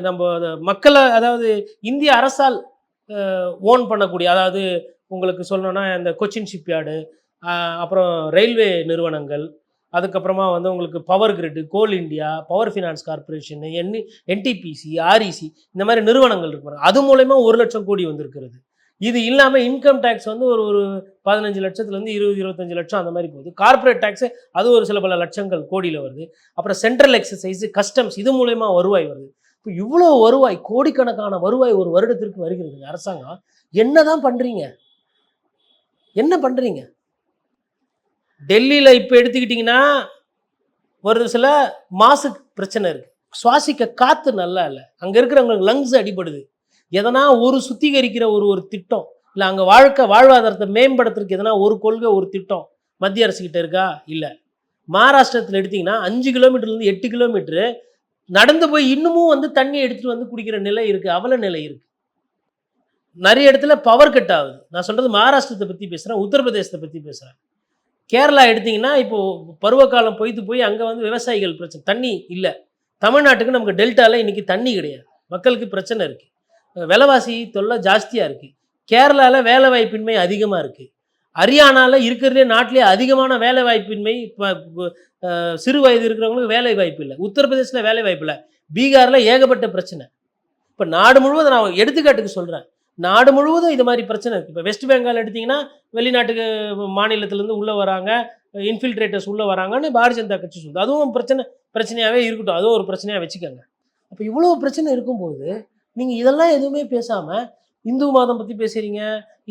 நம்ம மக்களை அதாவது இந்திய அரசால் ஓன் பண்ணக்கூடிய அதாவது உங்களுக்கு சொல்லணும்னா இந்த கொச்சின் ஷிப்யார்டு அப்புறம் ரயில்வே நிறுவனங்கள் அதுக்கப்புறமா வந்து உங்களுக்கு power grid coal India power finance corporation என் என்டிபிசி ஆர்இசி இந்த மாதிரி நிறுவனங்கள் இருக்கு அது மூலயமா ஒரு லட்சம் கோடி வந்திருக்கிறது. இது இல்லாமல் இன்கம் டேக்ஸ் வந்து ஒரு ஒரு பதினஞ்சு லட்சத்துலேருந்து இருபது இருபத்தஞ்சு லட்சம் அந்த மாதிரி போகுது. கார்ப்பரேட் டேக்ஸு அது ஒரு சில பல லட்சங்கள் கோடியில் வருது. அப்புறம் சென்ட்ரல் எக்ஸசைஸு கஸ்டம்ஸ் இது மூலயமா வருவாய் வருது. இப்போ இவ்வளோ வருவாய் கோடிக்கணக்கான வருவாய் ஒரு வருடத்திற்கு வருகிறது அரசாங்கம். என்ன தான் பண்ணுறீங்க என்ன பண்ணுறீங்க டெல்லியில் இப்போ எடுத்துக்கிட்டிங்கன்னா ஒரு சில மாசு பிரச்சனை இருக்குது சுவாசிக்க காற்று நல்லா இல்லை. அங்கே இருக்கிறவங்களுக்கு லங்ஸ் அடிபடுது. எதனா ஒரு சுத்திகரிக்கிற ஒரு ஒரு திட்டம் இல்லை அங்கே வாழ்க்கை வாழ்வாதாரத்தை மேம்படுத்துறதுக்கு எதனா ஒரு கொள்கை ஒரு திட்டம் மத்திய அரசுக்கிட்ட இருக்கா? இல்லை. மகாராஷ்டிரத்தில் எடுத்திங்கன்னா அஞ்சு கிலோமீட்டர்லேருந்து எட்டு கிலோமீட்டரு நடந்து போய் இன்னமும் வந்து தண்ணி எடுத்துட்டு வந்து குடிக்கிற நிலை இருக்குது அவல நிலை இருக்குது நிறைய இடத்துல பவர் கட் ஆகுது. நான் சொல்கிறது மகாராஷ்டிரத்தை பற்றி பேசுகிறேன் உத்தரப்பிரதேசத்தை பற்றி பேசுகிறேன் கேரளா எடுத்திங்கன்னா இப்போது பருவகாலம் பொய்த்து போய் அங்கே வந்து விவசாயிகள் பிரச்சனை தண்ணி இல்லை. தமிழ்நாட்டுக்கு நமக்கு டெல்டாவில் இன்றைக்கி தண்ணி கிடையாது. மக்களுக்கு பிரச்சனை இருக்குது விலைவாசி தொல்லை ஜாஸ்தியாக இருக்குது கேரளாவில் வேலை வாய்ப்பின்மை அதிகமாக இருக்குது ஹரியானாவில் இருக்கிறதே நாட்டிலே அதிகமான வேலை வாய்ப்பின்மை இப்போ சிறு வயது இருக்கிறவங்களுக்கு வேலை வாய்ப்பு இல்லை. உத்தரப்பிரதேசில் வேலை வாய்ப்பு இல்லை. பீகாரில் ஏகப்பட்ட பிரச்சனை. இப்போ நாடு முழுவதும் நான் எடுத்துக்காட்டுக்கு சொல்கிறேன் நாடு முழுவதும் இது மாதிரி பிரச்சனை இருக்குது இப்போ வெஸ்ட் பெங்கால் எடுத்திங்கன்னா வெளிநாட்டுக்கு மாநிலத்திலேருந்து உள்ளே வராங்க இன்ஃபில்ட்ரேட்டர்ஸ் உள்ளே வராங்கன்னு பாரதிய ஜனதா கட்சி சொல்லுது. அதுவும் பிரச்சனை பிரச்சனையாகவே இருக்கட்டும். அதுவும் ஒரு பிரச்சனையாக வச்சுக்கோங்க. அப்போ இவ்வளோ பிரச்சனை இருக்கும்போது நீங்கள் இதெல்லாம் எதுவுமே பேசாமல் இந்து மதம் பற்றி பேசுகிறீங்க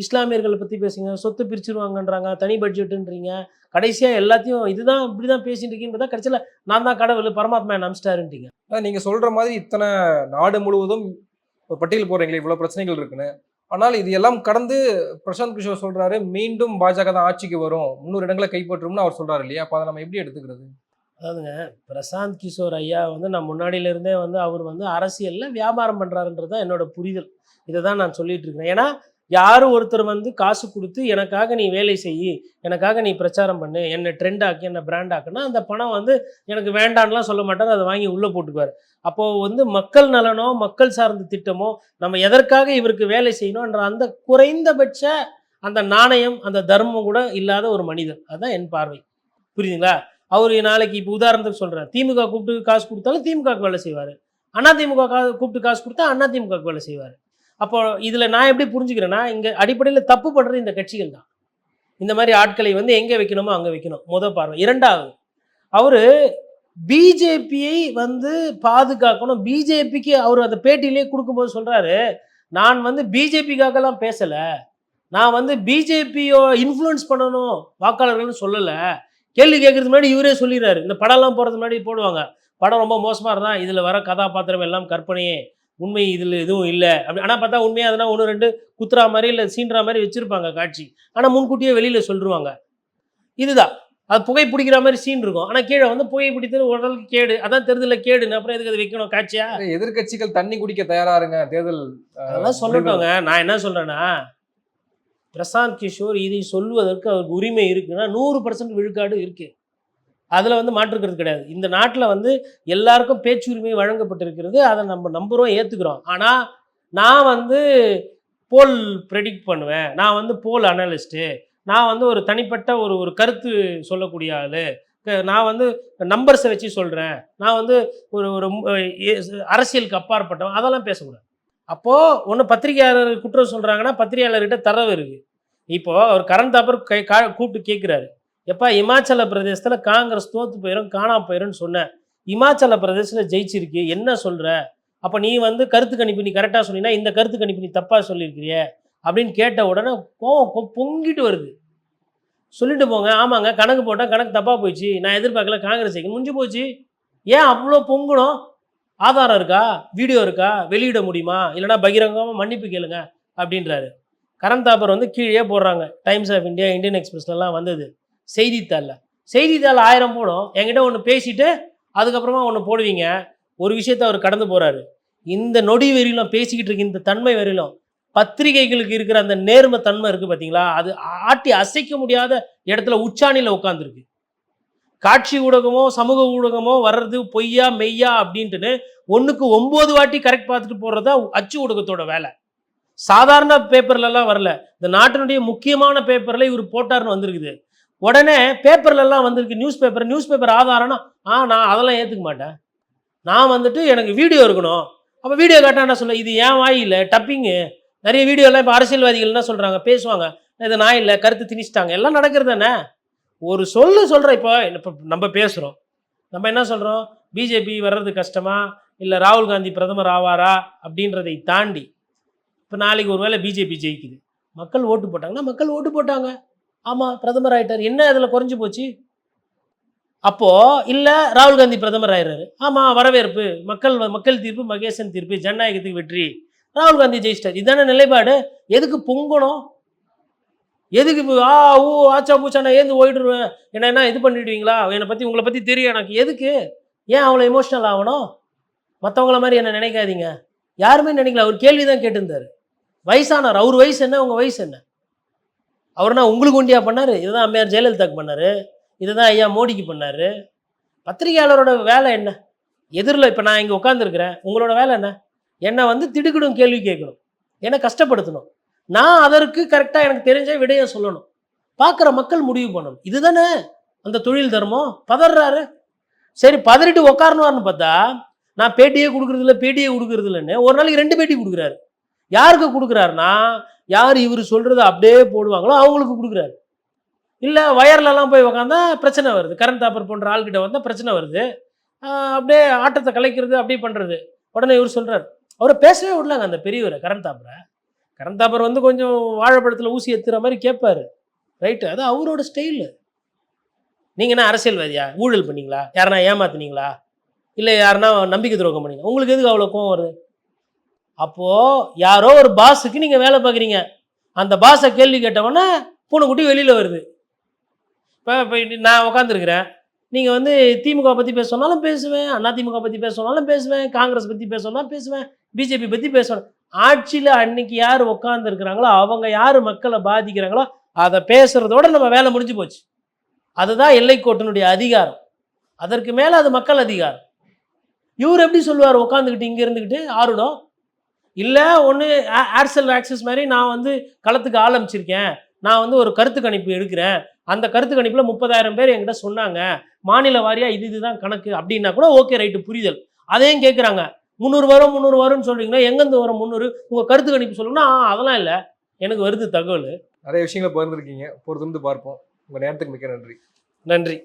இஸ்லாமியர்களை பற்றி பேசுங்க சொத்து பிரிச்சிருவாங்கன்றாங்க தனி பட்ஜெட்டுன்றீங்க கடைசியாக எல்லாத்தையும் இதுதான் இப்படி தான் பேசிட்டு இருக்கீங்கன்றதா கடைசியில் நான் தான் கடவுள் பரமாத்மா என்ன அமிச்சிட்டாருன்றீங்க நீங்கள் சொல்கிற மாதிரி இத்தனை நாடு முழுவதும் ஒரு பட்டியல் போடுறீங்களே இவ்வளோ பிரச்சனைகள் இருக்குன்னு. ஆனால் இது எல்லாம் கடந்து பிரசாந்த் கிஷோர் சொல்கிறாரு மீண்டும் பாஜக தான் ஆட்சிக்கு வரும். முன்னூறு இடங்களை கைப்பற்றும்னு அவர் சொல்கிறார் இல்லையா? அப்போ அதை நம்ம எப்படி எடுத்துக்கிறது? அதாவதுங்க பிரசாந்த் கிஷோர் ஐயா வந்து நான் முன்னாடியில இருந்தே வந்து அவர் வந்து அரசியலில் வியாபாரம் பண்ணுறாருன்றது தான் என்னோட புரிதல். இதை தான் நான் சொல்லிகிட்டு இருக்கிறேன் ஏன்னா யாரும் ஒருத்தர் வந்து காசு கொடுத்து எனக்காக நீ வேலை செய் எனக்காக நீ பிரச்சாரம் பண்ணு என்னை ட்ரெண்ட் ஆக்கி என்னை பிராண்ட் ஆக்குனா அந்த பணம் வந்து எனக்கு வேண்டான்லாம் சொல்ல மாட்டார். அதை வாங்கி உள்ளே போட்டுக்குவார். அப்போது வந்து மக்கள் நலனோ மக்கள் சார்ந்த திட்டமோ நம்ம எதற்காக இவருக்கு வேலை செய்யணும்ன்ற அந்த குறைந்தபட்ச அந்த நாணயம் அந்த தர்மம் கூட இல்லாத ஒரு மனிதன் அதுதான் என் பார்வை. புரியுதுங்களா? அவர் நாளைக்கு இப்போ உதாரணத்துக்கு சொல்கிறேன் திமுக கூப்பிட்டு காசு கொடுத்தாலும் திமுகவுக்கு வேலை செய்வார். அண்ணா திமுக கா கூப்பிட்டு காசு கொடுத்தா அண்ணா வேலை செய்வார். அப்போ இதில் நான் எப்படி புரிஞ்சுக்கிறேன்னா இங்கே அடிப்படையில் தப்பு பண்ணுறது இந்த கட்சிகள் தான். இந்த மாதிரி ஆட்களை வந்து எங்கே வைக்கணுமோ அங்கே வைக்கணும். முத பார்வை. இரண்டாவது அவர் பிஜேபியை வந்து பாதுகாக்கணும். பிஜேபிக்கு அவர் அந்த பேட்டியிலே கொடுக்கும்போது சொல்கிறாரு நான் வந்து பிஜேபிக்காகலாம் பேசலை. நான் வந்து பிஜேபியோ இன்ஃப்ளூயன்ஸ் பண்ணணும் வாக்காளர்கள்னு சொல்லலை. கேள்வி கேட்கறதுக்கு முன்னாடி இவரே சொல்லிடுறாரு. இந்த படம்லாம் போகிறதுக்கு முன்னாடி போடுவாங்க. படம் ரொம்ப மோசமாக இருந்தால் இதில் வர கதாபாத்திரம் எல்லாம் கற்பனையே. உண்மை இதில் எதுவும் இல்லை. அப்படி ஆனால் பார்த்தா உண்மையாக அதனால் ஒன்று ரெண்டு குத்துறா மாதிரி இல்லை சீன்றா மாதிரி வச்சுருப்பாங்க காட்சி. ஆனால் முன்கூட்டியே வெளியில் சொல்லிருவாங்க இதுதான். அது புகை பிடிக்கிற மாதிரி சீன் இருக்கும். ஆனால் கீழே வந்து புகை பிடித்தது உடலுக்கு கேடு. அதான் தெரிதல கேடுன்னு. அப்புறம் எதுக்கு அது வைக்கணும்? காட்சியா? எதிர்க்கட்சிகள் தண்ணி குடிக்க தயாரா இருங்க தேர்தல் அதெல்லாம் சொல்லட்டோங்க. நான் என்ன சொல்கிறேன்னா பிரசாந்த் கிஷோர் இதை சொல்வதற்கு அவருக்கு உரிமை இருக்குன்னா நூறு பர்சன்ட் விழுக்காடு இருக்குது அதில் வந்து மாற்றுக்கிறது கிடையாது. இந்த நாட்டில் வந்து எல்லாருக்கும் பேச்சுரிமை வழங்கப்பட்டிருக்கிறது. அதை நம்ம நம்புகிறோம் ஏற்றுக்கிறோம் ஆனால் நான் வந்து போல் ப்ரெடிக்ட் பண்ணுவேன். நான் வந்து போல் அனலிஸ்ட்டு நான் வந்து ஒரு தனிப்பட்ட ஒரு ஒரு கருத்து சொல்லக்கூடிய ஆள். நான் வந்து நம்பர்ஸை வச்சு சொல்கிறேன் நான் வந்து ஒரு ஒரு அரசியலுக்கு அப்பாற்பட்டவன். அதெல்லாம் பேசக்கூடாது. அப்போது ஒன்று பத்திரிகையாளர் குற்றம் சொல்கிறாங்கன்னா பத்திரிகையாளர்கிட்ட தரவு இருக்குது இப்போது அவர் கரண் தாப்பர் கை கா கூப்பிட்டு கேட்குறாரு எப்பா இமாச்சல பிரதேசத்தில் காங்கிரஸ் தோத்து போயிடும் காணா போயிடும்னு சொன்னேன் இமாச்சல பிரதேசத்தில் ஜெயிச்சிருக்கு என்ன சொல்கிற அப்போ நீ வந்து கருத்து கணிப்பு நீ கரெக்டாக சொன்னீங்கன்னா இந்த கருத்து கணிப்பு நீ தப்பாக சொல்லியிருக்கிறிய அப்படின்னு கேட்ட உடனே கோவம் பொங்கிட்டு வருது. சொல்லிட்டு போங்க ஆமாங்க கணக்கு போட்டால் கணக்கு தப்பாக போயிடுச்சு. நான் எதிர்பார்க்கல காங்கிரஸ் முடிஞ்சு போச்சு. ஏன் அவ்வளோ பொங்கணும்? ஆதாரம் இருக்கா? வீடியோ இருக்கா? வெளியிட முடியுமா? இல்லைனா பகிரங்கமாக மன்னிப்பு கேளுங்க அப்படின்றாரு. கரண் தாப்பர் வந்து கீழே போடுறாங்க. டைம்ஸ் ஆஃப் இந்தியா இந்தியன் எக்ஸ்பிரஸ்லலாம் வந்தது. செய்தித்தாளில். செய்தித்தாள் ஆயிரம் போடும். என்கிட்ட ஒன்று பேசிட்டு அதுக்கப்புறமா ஒன்று போடுவீங்க. ஒரு விஷயத்தை அவர் கடந்து போகிறாரு இந்த நொடி வெறிலும் பேசிக்கிட்டு இருக்க இந்த தன்மை வெறியிலும் பத்திரிகைகளுக்கு இருக்கிற அந்த நேர்ம தன்மை இருக்குது பார்த்தீங்களா அது ஆட்டி அசைக்க முடியாத இடத்துல உச்சாணியில் உட்காந்துருக்கு காட்சி ஊடகமோ சமூக ஊடகமோ வர்றது பொய்யா மெய்யா அப்படின்ட்டுன்னு ஒன்றுக்கு ஒம்பது வாட்டி கரெக்ட் பார்த்துட்டு போடுறதா அச்சு ஊடகத்தோட வேலை. சாதாரண பேப்பர்லலாம் வரல. இந்த நாட்டினுடைய முக்கியமான பேப்பரில் இவர் போட்டார்னு வந்திருக்குது. உடனே பேப்பர்லலாம் வந்திருக்கு நியூஸ் பேப்பர் நியூஸ் பேப்பர் ஆதாரம்னா ஆ நான் அதெல்லாம் ஏற்றுக்க மாட்டேன். நான் வந்துட்டு எனக்கு வீடியோ இருக்கணும். அப்போ வீடியோ காட்டா என்ன சொல்ல இது ஏன் வாய் இல்லை? டப்பிங்கு நிறைய வீடியோலாம் இப்போ அரசியல்வாதிகள் என்ன சொல்கிறாங்க பேசுவாங்க. இது நான் இல்லை கருத்து திணிச்சிட்டாங்க. எல்லாம் நடக்கிறது தானே? ஒரு சொல்லு சொல்கிற இப்போ. இப்போ நம்ம பேசுகிறோம் நம்ம என்ன சொல்கிறோம் பிஜேபி வர்றது கஷ்டமா? இல்லை ராகுல் காந்தி பிரதமர் ஆவாரா? அப்படின்றதை தாண்டி இப்போ நாளைக்கு ஒரு வேளை பிஜேபி ஜெயிக்குது. மக்கள் ஓட்டு போட்டாங்கன்னா மக்கள் ஓட்டு போட்டாங்க. ஆமாம் பிரதமர் ஆகிட்டார் என்ன அதில் குறைஞ்சி போச்சு? அப்போது இல்லை ராகுல் காந்தி பிரதமர் ஆயிடுறாரு ஆமாம் வரவேற்பு மக்கள் மக்கள் தீர்ப்பு மகேசன் தீர்ப்பு ஜனநாயகத்துக்கு வெற்றி. ராகுல் காந்தி ஜெயிச்சிட்டார். இதான நிலைப்பாடு? எதுக்கு பொங்கணும்? எதுக்கு இப்போ ஆ ஊ ஆச்சா பூச்சா நான் ஏந்து ஓடிடுவேன் என்ன என்ன இது பண்ணிடுவீங்களா? என்னை பற்றி உங்களை பற்றி தெரியும் எனக்கு. எதுக்கு? ஏன் அவ்வளோ எமோஷ்னல் ஆகணும்? மற்றவங்கள மாதிரி என்ன நினைக்காதீங்க. யாருமே நினைக்கல. அவர் கேள்வி தான் கேட்டிருந்தார். வயசானார். அவர் வயசு என்ன? உங்கள் வயசு என்ன? அவர்னா உங்களுக்கு ஒண்டியா பண்ணார்? இதுதான் அம்மையார் ஜெயலலிதாக்கு பண்ணார். இதுதான் ஐயா மோடிக்கு பண்ணார். பத்திரிகையாளரோட வேலை என்ன? எதிரில் இப்போ நான் இங்கே உட்காந்துருக்கிறேன் உங்களோட வேலை என்ன? என்னை வந்து திடுக்கிடும் கேள்வி கேட்கணும். என்னை கஷ்டப்படுத்தணும். நான் அதற்கு கரெக்டாக எனக்கு தெரிஞ்ச விடையை சொல்லணும். பார்க்குற மக்கள் முடிவு பண்ணணும். இதுதானே? அந்த தொழில் தர்மம்? பதறாரு. சரி பதறிட்டு உக்காரணுவார்னு பார்த்தா நான் பேட்டியே கொடுக்குறதில்ல பேட்டியே கொடுக்குறதில்லன்னு ஒரு நாளைக்கு ரெண்டு பேட்டி கொடுக்குறாரு. யாருக்கு கொடுக்குறாருன்னா யார் இவர் சொல்கிறத அப்படியே போடுவாங்களோ அவங்களுக்கு கொடுக்குறாரு. இல்லை வயர்லலாம் போய் உக்காந்தா பிரச்சனை வருது. கரண்ட் தாப்பர் போன்ற ஆள்கிட்ட வந்தால் பிரச்சனை வருது. அப்படியே ஆட்டத்தை கலைக்கிறது அப்படியே பண்ணுறது உடனே இவர் சொல்கிறார் அவரை பேசவே விடலாங்க அந்த பெரியவரை கரண்ட் தாப்பரை கரந்தாபர் வந்து கொஞ்சம் வாழைப்பழத்தில் ஊசி எத்துற மாதிரி கேட்பாரு ரைட்டு அது அவரோட ஸ்டைலு நீங்கள் என்ன அரசியல்வாதியா? ஊழல் பண்ணீங்களா? யாரனா ஏமாத்துனீங்களா? இல்லை யாருன்னா நம்பிக்கை துரோகம் பண்ணீங்க உங்களுக்கு எதுக்கு அவ்வளோ கோவம் வருது? அப்போது யாரோ ஒரு பாஸுக்கு நீங்கள் வேலை பார்க்குறீங்க அந்த பாஸை கேள்வி கேட்டவொன்னே பூனைக்குட்டி வெளியில் வருது. இப்போ இப்போ நான் உட்காந்துருக்குறேன் நீங்கள் வந்து திமுக பற்றி பேச சொன்னாலும் பேசுவேன் அண்ணா திமுக பற்றி பேச சொன்னாலும் பேசுவேன் காங்கிரஸ் பற்றி பேச சொன்னாலும் பேசுவேன் பிஜேபி பற்றி பேசணும் ஆட்சியில் அன்னைக்கு யார் உட்காந்துருக்குறாங்களோ அவங்க யார் மக்களை பாதிக்கிறாங்களோ அதை பேசுகிறதோட நம்ம வேலை முடிஞ்சு போச்சு. அதுதான் எல்லைக்கோட்டினுடைய அதிகாரம். அதற்கு மேலே அது மக்கள் அதிகாரம். இவர் எப்படி சொல்லுவார்? உட்காந்துக்கிட்டு இங்கே இருந்துக்கிட்டு ஆருடம் இல்லை ஒன்று ஏர்செல் ஆக்சஸ் மாதிரி நான் வந்து களத்துக்கு ஆரம்பிச்சிருக்கேன் நான் வந்து ஒரு கருத்து கணிப்பு எடுக்கிறேன். அந்த கருத்து கணிப்பில் முப்பதாயிரம் பேர் என்கிட்ட சொன்னாங்க. மாநில வாரியாக இது இதுதான் கணக்கு. அப்படின்னா கூட ஓகே ரைட்டு புரிதல். அதையும் கேட்குறாங்க முந்நூறு வரும் முந்நூறு வரும்னு சொல்றீங்கன்னா எங்கேருந்து வரும் முந்நூறு? உங்கள் கருத்து கணிப்பு சொல்லுங்கன்னா "ஆ, அதெல்லாம் இல்லை. எனக்கு வருது தகவல். நிறைய விஷயங்களை பகிர்ந்துருக்கீங்க. பொறுத்திருந்து பார்ப்போம். உங்க நேரத்துக்கு மிக்க நன்றி. நன்றி.